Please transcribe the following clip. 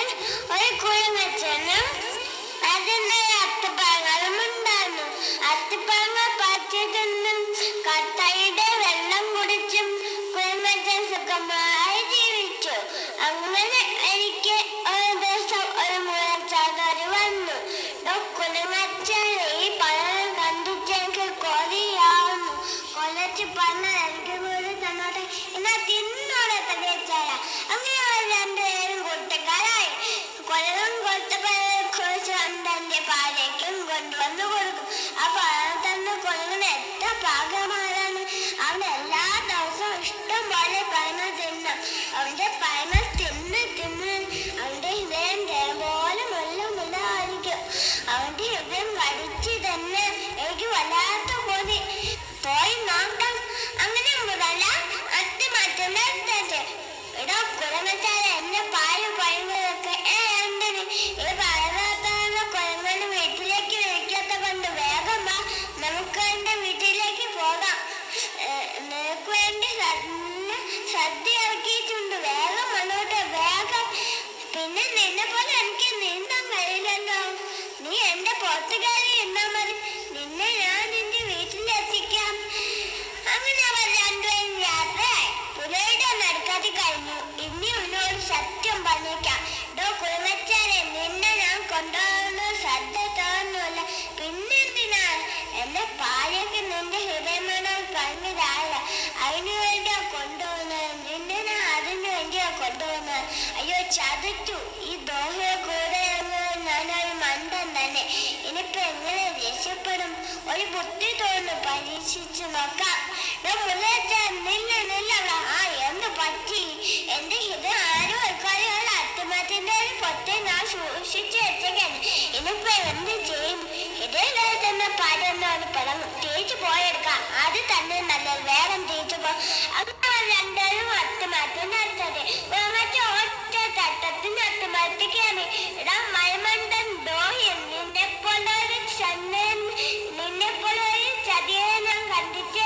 അതിൽ കുഴി കുഴങ്ങച്ചനും അതിന്റെ അത്തപ്പഴങ്ങളും ഉണ്ടായിരുന്നു. അത്തപ്പഴങ്ങൾ തിന്നും വെള്ളം കുടിച്ചും കുഴങ്ങച്ചൻ സുഖമായി ജീവിച്ചു. അങ്ങനെ എനിക്ക് ഒരു ദിവസം ഒരു മുളച്ചാകാരി വന്നു. കുഴങ്ങച്ചൻ ഈ പഴം കണ്ടിട്ട് എനിക്ക് കൊലച്ച് പറഞ്ഞ എനിക്ക് കൂടി തന്നോട്ടെ. എന്നാ തിന്നോടെ പാലേക്കും കൊണ്ടുവന്നു കൊടുക്കും. ആ പഴം തന്നെ കൊല്ലം എത്ര പാകമാരാണ്. അവൻ എല്ലാ ദിവസവും ഇഷ്ടം പോലെ പഴമ തിന്നും. അവന്റെ പഴമ തിന്ന് തിന്ന് അവന്റെ ഹൃദയം പോലെ മുല്ല മുല്ലായിരിക്കും. അവന്റെ ഹൃദയം കടിച്ച് തന്നെ എനിക്ക് വല്ലാത്ത കൊതി പോയി നോക്കാം. അങ്ങനെ മുതല അത്തി മാറ്റുന്ന എടാ കുരങ്ങച്ചാല എന്നെ പാൽ പഴങ്ങളൊക്കെ സദ്യ ഇറക്കിയിട്ടുണ്ട്. വേഗം വന്നോട്ടെ വേഗം. പിന്നെ നിന്നെ പോലെ എനിക്ക് നീന്താൻ കഴിയില്ലല്ലോ. നീ എന്റെ പുറത്തുകാരി എന്നാ മതി. നിന്നെ ഞാൻ നിന്റെ വീട്ടിലെത്തിക്കാം. അങ്ങനെ അവർ രണ്ടുപേരും യാത്രയായി പുലയുടെ നടക്കാതെ കഴിഞ്ഞു. ഇനി ഉന്നോട് സത്യം പറഞ്ഞേക്കാം. ഡോ കുളമച്ചാരെ നിന്നെ ഞാൻ കൊണ്ടുപോകുന്നത് കൊണ്ടുപോകുന്നത് അയ്യോ ചതിച്ചു. ഈ ദോഹയെ കൂടെ ഞാനൊരു മണ്ടൻ തന്നെ. ഇനിയിപ്പോ എങ്ങനെ രക്ഷപ്പെടും? ഒരു ബുദ്ധി തോന്നുന്നു പരീക്ഷിച്ചു നോക്കാം. നില്ല നില്ല ആ എന്ത് പറ്റി? എന്റെ ഇത്? ആരും വെക്കാതെയുള്ള ഒരു പൊത്തെ ഞാൻ സൂക്ഷിച്ചു വെച്ചേക്കാണ്. ഇനിയിപ്പോ എന്ത് ചെയ്യും? ഇതേ തന്നെ പാടുന്നതാണ് പടം തേച്ചു പോയെടുക്കാം. അത് തന്നെ നല്ലത്. വേഗം തേച്ചു പോ. അങ്ങനെ പ്രാർത്ഥിക്കുകയാണ് എടാ മൽമണ്ടൻ ദ്രോഹിയൻ നിന്നെ പോലെ ഒരു ചന്ദ്രൻ കണ്ടിട്ട്